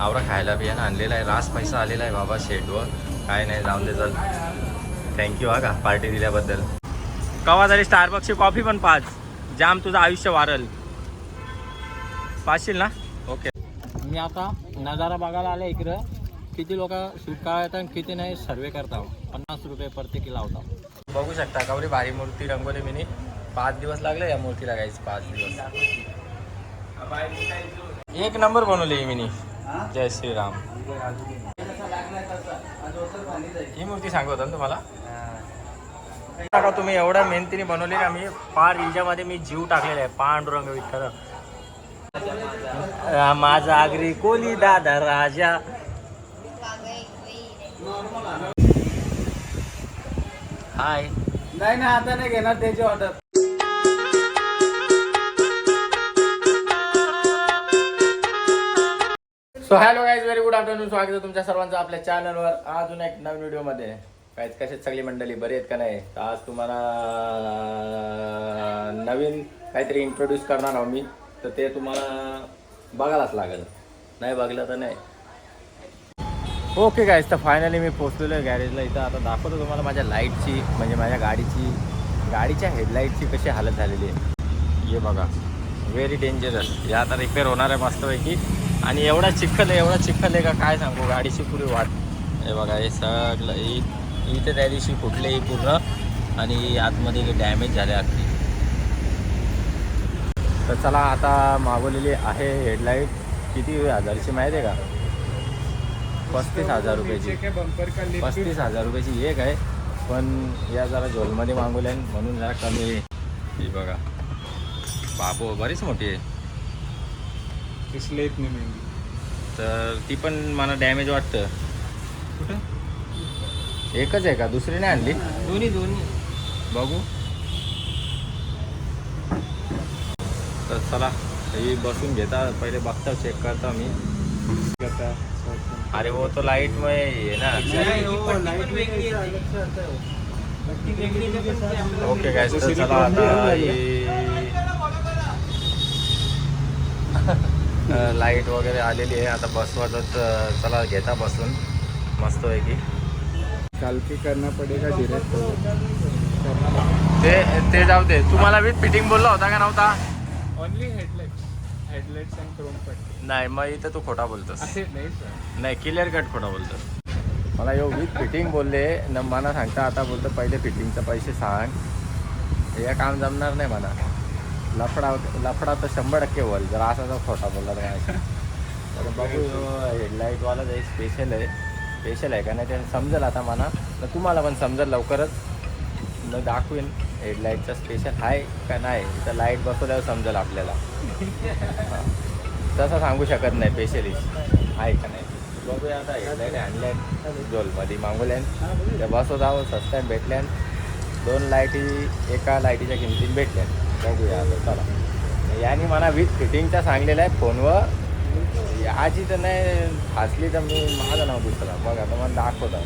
आवरा खायला बियाणं आणलेला आहे. रास पैसा आलेला आहे बाबा शेडवर काय नाही जाऊन दे चल. थँक्यू हा का? पार्टी दिल्याबद्दल. कवा झाली स्टारबक्सची कॉफी पण पाच? जाम तुझं आयुष्य वारल. पाचशील ना? ओके मी आता नजारा बघायला आले इकडं. किती लोक शूट काढतात आणि किती नाही सर्वे करता पन्नास रुपये प्रत्येकी लावता बघू शकता कवरी भारी मूर्ती रंगवली मिनी. पाच दिवस लागले या मूर्तीला गायच पाच दिवस. एक नंबर बनवली मिनी. जय श्रीराम. ही मूर्ती सांगत होता ना तुम्हाला? टाका तुम्ही एवढ्या मेहनतीने बनवली ना मी पार हिच्यामध्ये मी जीव टाकलेला आहे पांडुरंग विठ्ठल. माझा आगरी कोली दादा राजा. हाय नाही ना आता नाही घेणार त्याची order so hello guys very good afternoon स्वागत आहे तुमच्या सर्वांचं आपल्या चॅनलवर अजून एक नवीन व्हिडिओमध्ये काहीच कशात सगळी मंडळी? बरी आहेत का नाही? तर आज तुम्हाला नवीन काहीतरी इंट्रोड्यूस करणार आहोत मी. तर ते तुम्हाला बघायलाच लागेल. नाही बघलं तर नाही. ओके गाईज तर फायनली मी पोचलेलो आहे गॅरेजला इथं आता दाखवतो तुम्हाला माझ्या लाईटची म्हणजे माझ्या गाडीची गाडीच्या हेडलाईटची कशी हालत झालेली आहे. हे बघा. व्हेरी डेंजरस हे आता रिपेअर होणार आहे मस्तपैकी. आणि एवढा चिखल आहे एवढा चिखल आहे का काय सांगू? गाडीची पुरी वाट. हे बघा हे सगळं इथे त्या दिवशी फुटले पूर्ण आणि आतमध्ये डॅमेज झाले अगदी. तर चला आता मागवलेली आहे हेडलाईट किती हजारची माहिती आहे का? पस्तीस हजार रुपयाची. पस्तीस हजार रुपयाची एक आहे. पण या जरा झोलमध्ये मागवल्या म्हणून जरा कमी आहे. बघा. बापू बरीच मोठी आहे. इसलिए इतनी महंगी तर ती पण मला डॅमेज वाटतं. कुठे? एकच आहे का? दुसरी नाही आणली? दोन्ही दोन्ही. बघू. तर चला ही बसून घेता. पहिले बघता चेक करता मी. अरे वो तो लाइट में ये ना. ओके काय तर चला आता ही लाइट वगैरे आलेली आहे. आता बसवाच चला घेता बसून. मस्त आहे की कल के करना पड़ेगा डायरेक्ट ते ते जाऊ दे. तुम्हाला विथ फिटिंग बोलला होता का नव्हता? ओनली क्रोम पट्टी. नाही मग इथं तू खोटा बोलतोस. नाही क्लिअर कट खोटा बोलतोस. मला यो विथ फिटिंग बोलले. न मला सांगता आता बोलतो पहिले फिटिंगचे पैसे सांग. हे काम जमणार नाही मला. लफडा लफडा तर शंभर टक्के होईल. जर असा जर खोटा बोलला तर काय? तर बघू हेडलाईटवाला जे स्पेशल आहे स्पेशल आहे का नाही ते समजेल आता मला. तर तुम्हाला पण समजेल लवकरच. न दाखवेन हेडलाईटचा स्पेशल आहे का नाही. तर लाइट बसवल्यावर समजेल आपल्याला. तसं सांगू शकत नाही स्पेशलिस्ट आहे का नाही? बघूया आता हेडलाईट आणल्यान जोलमध्ये मागवल्यान. त्या आहोत सस्त्यान भेटल्यान. दोन लाईटी एका लाईटीच्या किमतीत भेटल्या बघूया आता चला. याने मला विथ फिटिंगचा सांगलेलं आहे फोनवर. याची तर नाही फासली तर मी माझं नाव दुसरा बघ आता मला दाखवतं.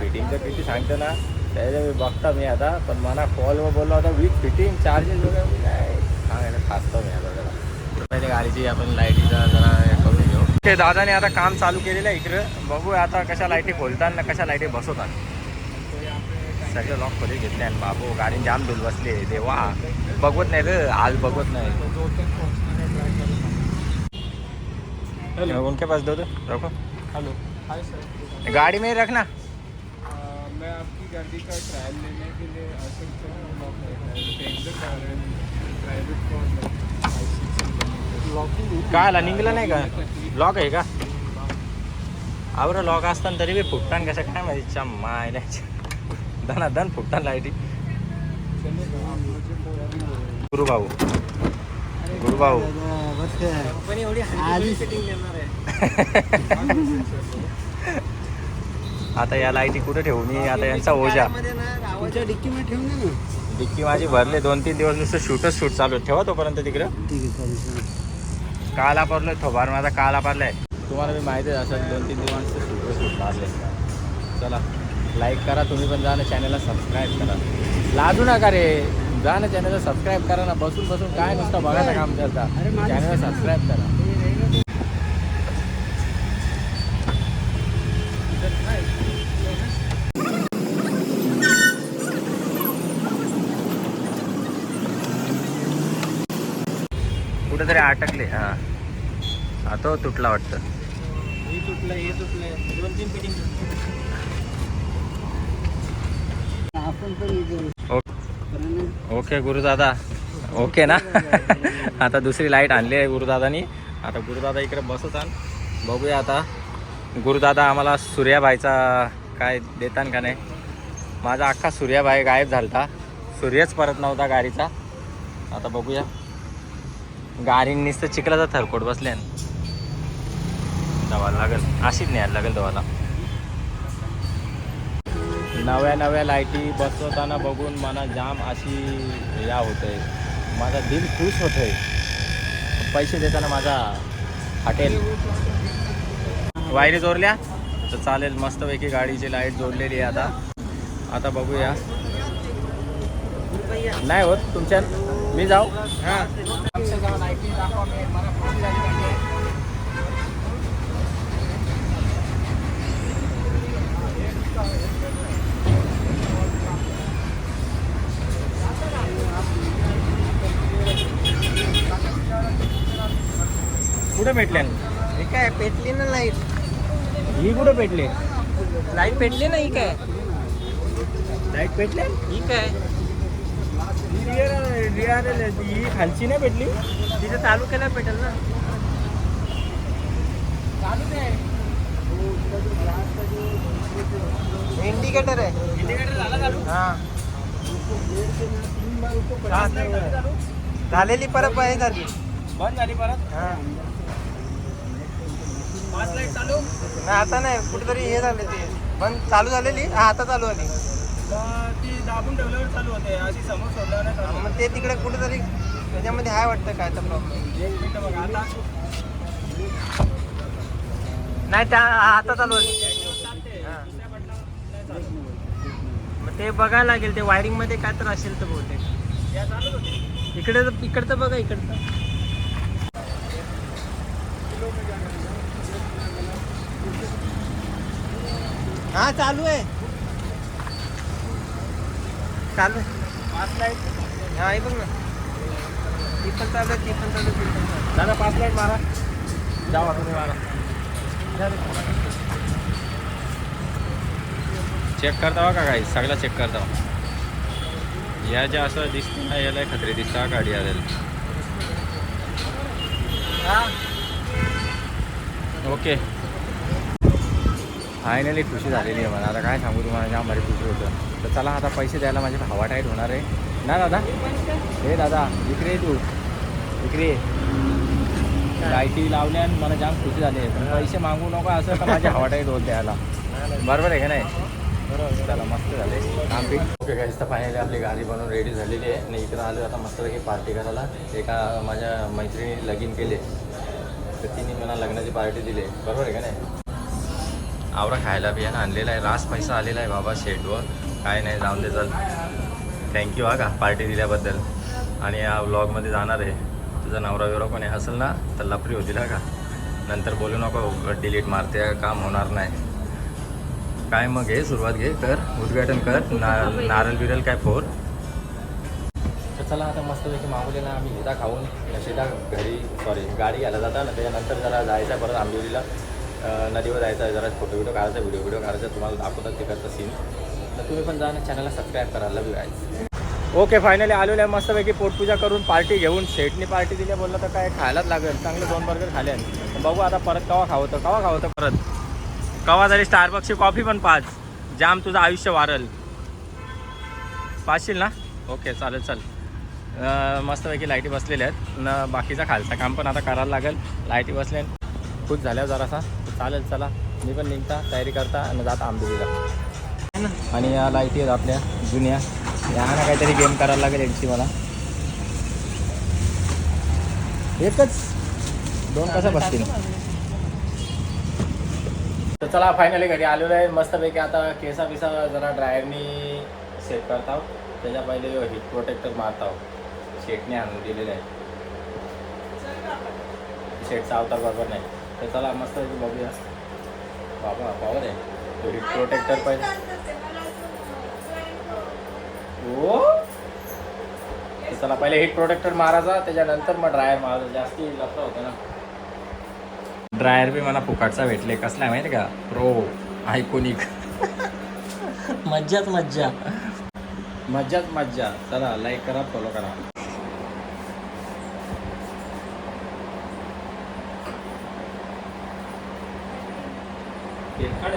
फिटिंगचं किती सांगतं ना त्याच्या मी बघता मी आता. पण मला कॉलवर बोलला होता विथ फिटिंग चार्जेस वगैरे मी काय? सांगायला फासतो मी आता जरा. पहिले गाडीची आपण लाईटीचा जरा कमी करून घेऊ. ते दादाने आता काम चालू केलेलं आहे इकडं. बघू आता कशा लाईटी खोलतात ना कशा लाईटी बसवतात. सगळं लॉक खोली घेतले आणि बाबू गाडी जाम धुल बसली. देवा बघवत नाही रे आज बघवत नाही. हेलो उनके पास दो दो रखो. हेलो हाय सर गाड़ी में ही रखना. मैं आपकी गाड़ी का ट्रायल लेने के लिए आ सकता हूँ। लॉक काय आला नाही का? लॉक आहे का? आवरं लॉक असताना तरी बी फुटतान कसं? काय माहिती च्या माय दना दन लाईटी. गुरु भाऊ गुरु भाऊ आता या लाईटी कुठे ठेवू? मी आता यांचा ओझा डिक्की माझी भरले. दोन तीन दिवस नुसतं शूटच शूट चालू ठेवा तोपर्यंत तिकडं. ठीक आहे काला पडलोय थोबार माझा काला पडलाय. तुम्हाला मी माहिती असेल असं दोन तीन दिवस शूट शूट चला. लाईक करा तुम्ही पण जा ना चॅनलला सबस्क्राईब करा. लाजू नका रे. जा ना चॅनलला सबस्क्राईब करा ना. बसून बसून काय नुसतं बघायचं काम करता. चॅनलला सबस्क्राईब करा. कुठेतरी अटकले हा. तो तुटला वाटतं. तुटलं हे तुटलं दोन तीन फिटिंग ओ- ओके गुरुदादा. ओके ना? आता दुसरी लाइट आणली आहे गुरुदादानी. आता गुरुदादा इकडे बसत आण. बघूया आता. गुरुदादा आम्हाला सूर्याबाईचा काय देतान का नाही? माझा अख्खा सूर्याबाई गायब झालता. सूर्यच परत नव्हता गाडीचा. आता बघूया. गाडी नुसतं चिखलाचा थरकोट बसल्यान. दवा लागेल. अशीच नाही लागेल दवाला. नव्या नव्या लाईटी बसवताना बघून मला जाम अशी या होते. आहे माझा दिल खुश होत आहे पैसे देताना माझा हॉटेल वायरी जोडल्या तर चालेल मस्तपैकी गाडीची लाइट जोडलेली आहे आता. आता बघूया. नाही होत तुमच्या? मी जाऊ? कुठे भेटले हे काय पेटली ना लाइट. ही कुठे भेटले लाइट पेटली ना ही काय? लाइट भेटले ही काय? ही खालची नाही भेटली तिथे चालू केलं पेटेल ना. इंडिकेटर आहे. हा. झालेली परत पाहिजे झाली. बंद झाली परत? हा. पाच लाइट चालू? नाही आता नाही कुठेतरी हे झाले ते. पण चालू झालेली? हा आता चालू आली. ती दाबून ठेवल्यावर चालू होते. अशी समोर सोडल्यावर नाही चालू मग ते तिकडे कुठेतरी त्याच्यामध्ये हाय वाटतं काय तर प्रॉब्लेम एक मिनिट बघा आता नाही त्या आता चालू आली हा. मग ते बघायला लागेल ते वायरिंगमध्ये काय तर असेल तर बहुतेक. या होते. इकडे इकडचं बघा इकडचं. हा चालू आहे. चालू आहे. हा हे बघ ना. ती पण चालू आहे ती पण चालू आहे ती पण चालू. दादा पाच लाइट मारा. जावा तुम्ही मारा. चेक करता का काही? सगळं चेक करता या जे असं दिसतं ना याला खत्री दिसतं गाडी आलेली? हा. ओके. फायनली खुशी झालेली आहे मला. आता काय सांगू तुम्हाला ज्या भारी खुशी होतं तर चला आता पैसे द्यायला माझ्या हवा टाईट होणार आहे. ना दादा? हे दादा इकडे तू. इकडे लायटी लावल्या आणि मला जाम खुशी झाली आहे. पैसे मागू नको असं तर माझे हवा टाईट होत द्यायला बरोबर आहे का नाही? बरोबर चला मस्त झाले. काम ओके गाईज तर फायनली आपली गाडी बनवून रेडी झालेली आहे. आणि इकडं आलो आता मस्तपैकी पार्टी करायला. एका माझ्या मैत्रिणी लगीन केले. तर तिने मला लग्नाची पार्टी दिली. बरोबर आहे का नाही? आवरा खायला बियाणं आणलेला आहे. रास पैसा आलेला आहे बाबा शेटवर काय नाही जाऊन दे चल. थँक्यू हा का? पार्टी दिल्याबद्दल. आणि या व्लॉगमध्ये जाणार आहे. तुझा नवरा बिवरा कोणी असेल ना तर लपरी होती ना का? नंतर बोलू नको डिलीट मारते काम होणार नाही. काय मग घे सुरुवात घे कर उद्घाटन कर. ना नारळ बिरल काय फोर तर चला आता मस्तपैकी मागवलेला आम्ही. हिदा खाऊन शिदा घरी सॉरी गाडी घ्यायला जाता ना त्याच्यानंतर जरा जायचं परत आंबिवलीला. नदीवर जायचं आहे जरा फोटो व्हिडिओ काढायचा व्हिडिओ व्हिडिओ काढायचा तुम्हाला दाखवतात तिकडचा सीन तर तुम्ही पण जा ना चॅनलला सबस्क्राईब करायला बी ओके फायनली आलेलो आहे मस्तपैकी पोटपूजा करून पार्टी घेऊन शेटनी पार्टी दिली बोललं तर काय खायलाच लागेल. चांगलं दोन बर्गर खाले बघू आता परत कवा खावतं कवा खावतं परत. कवा झाली स्टारबक्सची कॉफी पण पाच. जाम तुझं आयुष्य वारल. पाचशील ना? ओके चालेल चालेल. मस्तपैकी लाईटी बसलेल्या आहेत. न बाकीचा खालचा काम पण आता करायला लागेल. लाईटी बसले खुश झाल्या जरासा. चालेल चला. मी पण निघता तयारी करता आणि जाता आंबेलीला. आणि या लाईटी आहेत आपल्या जुन्या. या ना काहीतरी गेम करायला लागेल यांची मला. एकच. दोन कसं बसतील? तर चला फायनली घरी आलेलो आहे. मस्तपैकी आता केसा बिसा जरा ड्रायरनी सेट करता त्याच्या पहिले हिट प्रोटेक्टर मारताव शेटने आणून दिलेलं आहे. शेटचा अवतार बरोबर नाही. तर चला मस्त बघूया. बाबा पॉवर आहे. तो हिट प्रोटेक्टर पहिले ओ तर चला पहिले हिट प्रोटेक्टर मारायचा त्याच्यानंतर मग ड्रायर मारायचा जास्ती लफडं होतं ना. ड्रायर बी मला फुकाटचा भेटले. कसला माहिती का? प्रो आयकोनिक मज्जाच मज्जा. मज्जाच मज्जा. चला लाईक करा फॉलो करा. ఎక్కడ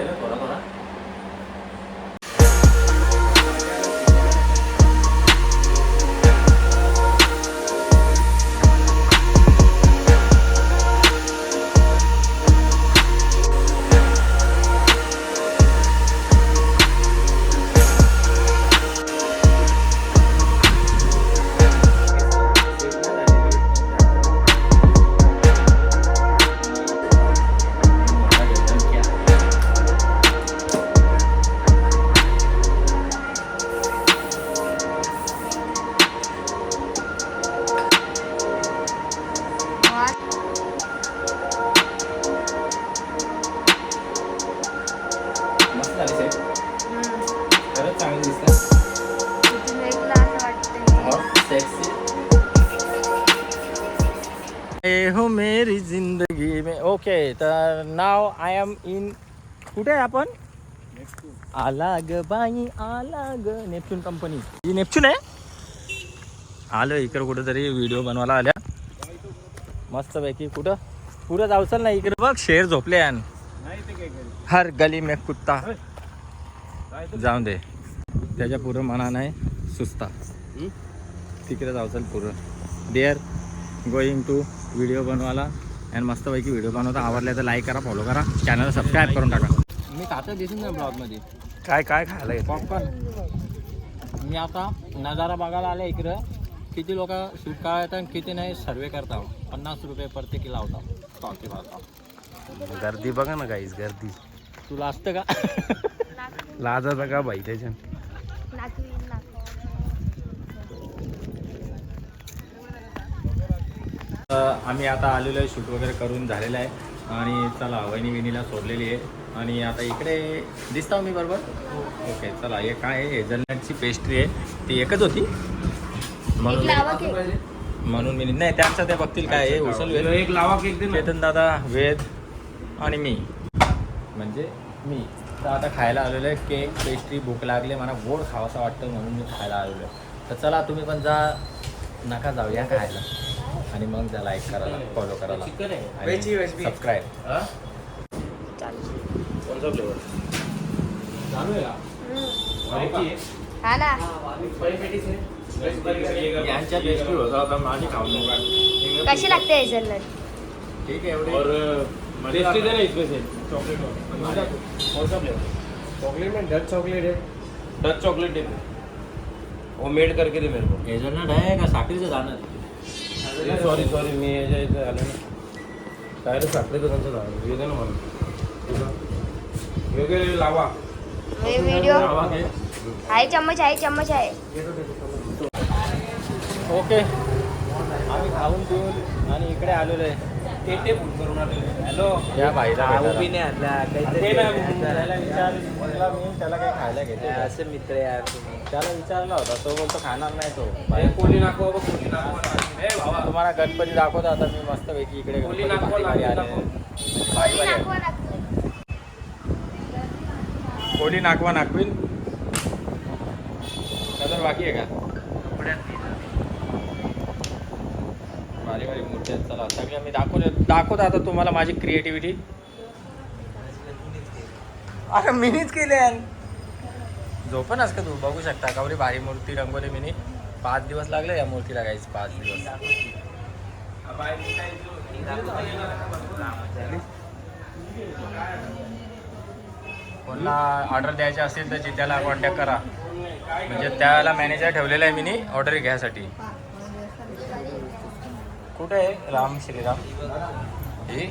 ओके तर नाव आय एम इन कुठे आहे आपण? आला ग बाई आला ग नेपच्यून कंपनी. ही नेपच्यून आहे? आलो इकडं कुठेतरी व्हिडिओ बनवायला आल्या. मस्तपैकी कुठं? पुढं जाऊचल ना इकडे. बघ शेर झोपले यान. हर गली में कुत्ता. जाऊन दे. त्याच्या पुरं मना नाही सुस्ता. तिकडे जाऊचल पुरं डेअर गोईंग टू व्हिडिओ बनवायला. आणि मस्तपैकी व्हिडिओ बनवता. आवडल्या तर लाईक करा फॉलो करा. चॅनल सबस्क्राईब करून टाका. मी खातं दिसून ना ब्लॉगमध्ये काय काय खायला येतं पॉपकॉर्न मी आता नजारा बघायला आले इकडं. किती लोक शूट काढतात आणि किती नाही सर्वे करता पन्नास रुपये प्रत्येकी लावता टॉकी मारता गर्दी बघा ना गाईस गर्दी. तुला असतं का? लाजाचा का बाई त्याच्या आम्ही आता आलेलो आहे शूट वगैरे करून झालेलं आहे. आणि चला वहिनी विनीला सोडलेली आहे. आणि आता इकडे दिसता मी बरोबर? ओके चला हे काय आहे? हेझलनटची पेस्ट्री आहे. ती एकच होती? म्हणून म्हणून मी नाही त्यांचं ते बघतील काय आहे. उचल वेद एक लावा केक चेतन दादा वेद आणि मी. म्हणजे मी. तर आता खायला आलेलो आहे. केक पेस्ट्री भूक लागली मला गोड खावासा वाटतं म्हणून मी खायला आलेलो आहे. तर चला तुम्ही पण जा. नका जाऊ या खायला. आणि मग जा लाईक करायला फॉलो करायला. सबस्क्राईब फ्लेवर आहे. हा? ना. यांच्या होता माझी खाऊन कशी लागते हेझलनट ठीक आहे एवढे. और टेस्टी दे ना इसमें से चॉकलेट कौन सा फ्लेवर चॉकलेट में डच चॉकलेट है डच चॉकलेट दे वो मेड करके दे मेरे को. हेझलनट आहे का साखरेचं जाणार. सॉरी सॉरी मी याच्या इथे आलो ना काय रे साखरेचं त्यांचं झालं. हे दे ना मला. लावा. व्हिडिओ लावा घे. आहे चम्मच आहे चम्मच आहे. ओके. आम्ही खाऊन पिऊन आणि इकडे आलेलो आहे. करून आलेले हॅलो या. नाही आणला. ते त्याला त्याला काही खायला घेते असे मित्र यार त्याला विचारला होता तो बोलतो खाणार नाही तो. कोली नाको कोली नाको ए भावा तुम्हाला गणपती दाखवतो आता मी मस्त पैकी इकडे कोली गणपती नाको, भारी भारी आले. कोली नागवा नागवीन कलर बाकी आहे का? भारी भारी मूर्ती आहेत चला सगळ्या मी दाखवले दाखवतो आता तुम्हाला माझी क्रिएटिव्हिटी अरे मिनीच केले झोपनच का तू बघू शकता. कावरी भारी मूर्ती रंगवली मिनी. पाच दिवस लागले या मूर्तीला लागायची पाच दिवस. कोणाला ऑर्डर द्यायची असेल तर जित्याला कॉन्टॅक्ट करा. म्हणजे त्याला मॅनेजर ठेवलेला आहे मी ऑर्डर घ्यायसाठी कुठे आहे? राम श्रीराम. हे?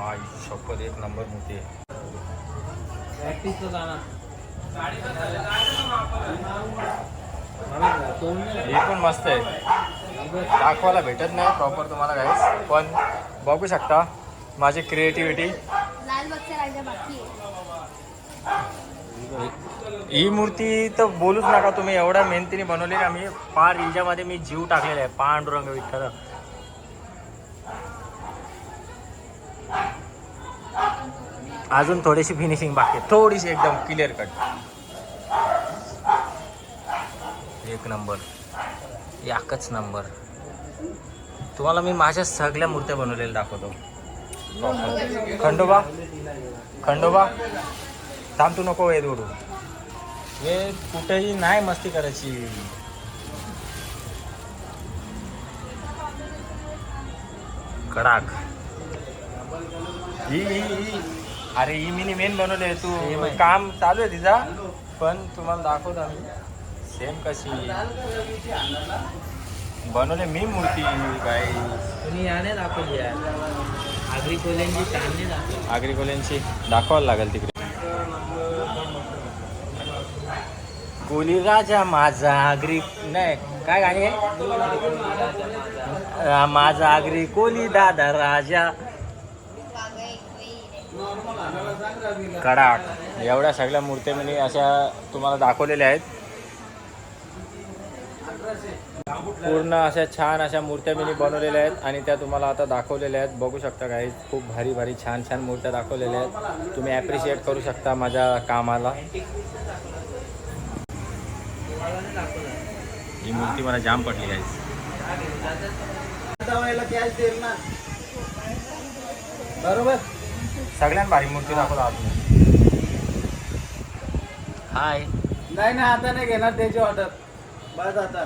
आई शपथ एक नंबर मूर्ती आहे. प्रॅक्टिसला जाणार. ही पण मस्त आहे. दाखवायला भेटत नाही प्रॉपर तुम्हाला काहीच पण बघू शकता माझी क्रिएटिव्हिटी लालबागचा राजा बाकी ही मूर्ती तर बोलूच नका तुम्ही एवढ्या मेहनतीने बनवलेली आम्ही पार हिच्यामध्ये मी जीव टाकलेला आहे पांडुरंग विठ्ठल. अजून थोडीशी फिनिशिंग बाकी थोडीशी एकदम क्लिअर कट एक नंबर एकच नंबर तुम्हाला मी माझ्या सगळ्या मूर्त्या बनवलेल्या दाखवतो. खंडोबा? खंडोबा? थांब तू नको वेद उडू हे कुठेही नाही मस्ती करायची. कडाक. ही ही ही अरे ही मी मेन बनवले तू. काम चालू आहे तिचा पण तुम्हाला दाखवतो आम्ही. सेम कशी. बनवले मी मूर्ती काय तुम्ही याने दाखवली आगरी कोल्यांची चांदणी दाखवली. आग्रिकोल्यांची दाखवायला लागेल तिकडे. कोली राजा माझा आगरी नाही काय गाणी आहे? माझा आगरी. कोली दादा राजा? कडाक एवढ्या सगळ्या मूर्त्या मी अशा तुम्हाला दाखवलेल्या आहेत. पूर्ण अशा छान अशा मूर्त्या मी बनवलेल्या आहेत आणि त्या तुम्हाला आता दाखवलेल्या आहेत. बघू शकता काही खूप भारी भारी छान छान मूर्त्या दाखवलेल्या आहेत. तुम्ही ॲप्रिशिएट करू शकता माझ्या कामाला. ही मूर्ती मला जाम पडली आहे बरोबर? सगळ्यात भारी मूर्ती दाखवतो आज हाय. नाही नाही आता नाही घेणार त्याची ऑर्डर बस आता.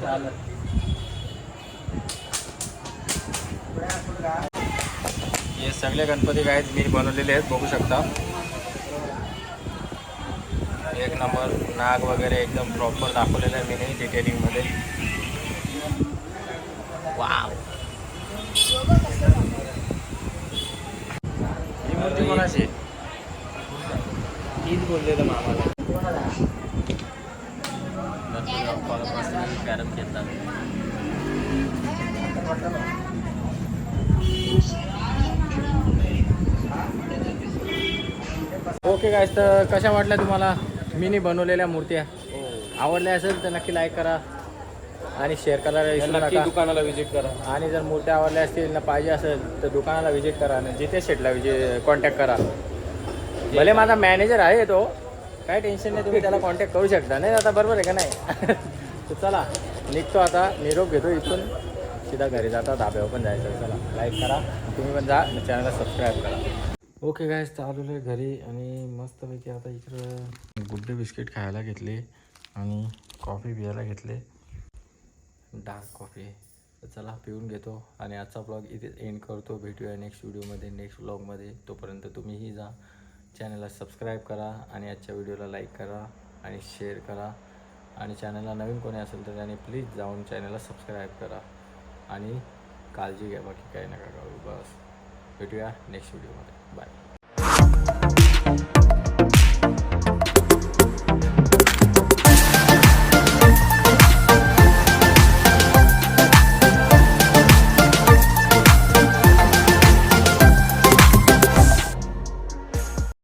चालत हे सगळे गणपती काय आहेत मी बनवलेले आहेत बघू शकता. एक नंबर नाग वगैरे एकदम प्रॉपर दाखवलेलं आहे मी नाही डिटेलिंगमध्ये वाव ही मूर्ती कोणाची तीच बोललेलं मामाला कॅरम खेळतात ओके काय तर कशा वाटल्या तुम्हाला? मिनी बनवलेल्या मूर्त्या. आवडल्या असेल तर नक्की लाईक करा. आणि शेअर करायला विसरू नक्की नका. दुकानाला व्हिजिट करा. आणि जर मूर्त्या आवडल्या असतील ना पाहिजे असेल तर दुकानाला व्हिजिट करा आणि जिथे शेटला विजिट कॉन्टॅक्ट करा. भले माझा मॅनेजर आहे तो काय टेन्शन नाही तुम्ही त्याला कॉन्टॅक्ट करू शकता. नाही आता बरोबर आहे का नाही? तर चला निघतो आता. निरोप घेतो इथून. सीधा घरी जाता धाब्यावर पण जायचं चला लाईक करा. तुम्ही पण जा चॅनलला सबस्क्राईब करा. ओके काय चालवलं आहे घरी आणि मस्तपैकी आता इकडं गुड्डे बिस्किट खायला घेतले आणि कॉफी पियायला घेतले. Dark coffee. चला पिऊन घेतो आणि आजचा ब्लॉग इथे एंड करतो. भेटूया नेक्स्ट व्हिडिओमध्ये नेक्स्ट ब्लॉगमध्ये तोपर्यंत तुम्हीही जा. चॅनलला सबस्क्राईब करा आणि आजच्या व्हिडिओला लाईक करा आणि शेअर करा. आणि चॅनलला नवीन कोणी असेल तर त्याने प्लीज जाऊन चॅनलला सबस्क्राईब करा. आणि काळजी घ्या बाकी काही नका करू. बस. भेटूया नेक्स्ट व्हिडिओमध्ये बाय